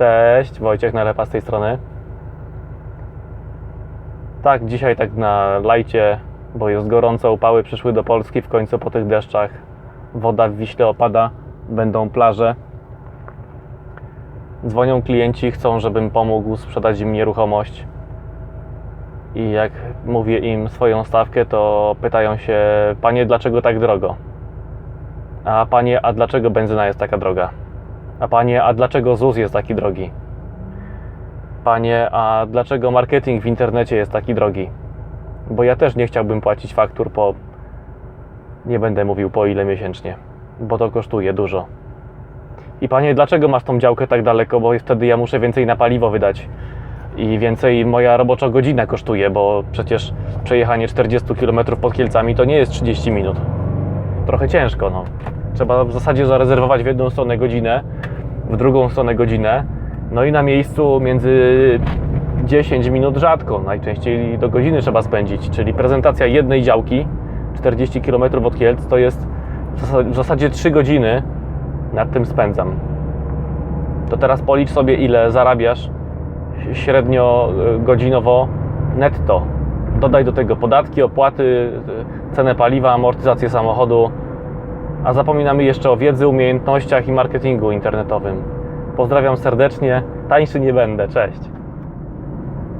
Cześć, Wojciech Nalepa z tej strony. Tak, dzisiaj tak na lajcie, bo jest gorąco, upały przyszły do Polski w końcu po tych deszczach. Woda w Wiśle opada, będą plaże. Dzwonią klienci, chcą, żebym pomógł sprzedać im nieruchomość. I jak mówię im swoją stawkę, to pytają się, panie, dlaczego tak drogo? A panie, a dlaczego benzyna jest taka droga? A panie, a dlaczego ZUS jest taki drogi? Panie, a dlaczego marketing w internecie jest taki drogi? Bo ja też nie chciałbym płacić faktur po. Nie będę mówił po ile miesięcznie, bo to kosztuje dużo. I panie, dlaczego masz tą działkę tak daleko? Bo wtedy ja muszę więcej na paliwo wydać. I więcej moja robocza godzina kosztuje, bo przecież przejechanie 40 km pod Kielcami to nie jest 30 minut. Trochę ciężko, no. Trzeba w zasadzie zarezerwować w jedną stronę godzinę, w drugą stronę godzinę, no i na miejscu między 10 minut rzadko, najczęściej do godziny trzeba spędzić, czyli prezentacja jednej działki 40 km od Kielc to jest w zasa- w zasadzie 3 godziny nad tym spędzam. To teraz policz sobie ile zarabiasz średnio y, godzinowo netto. Dodaj do tego podatki, opłaty, y, cenę paliwa, amortyzację samochodu, a zapominamy jeszcze o wiedzy, umiejętnościach i marketingu internetowym. Pozdrawiam serdecznie, tańszy nie będę, cześć.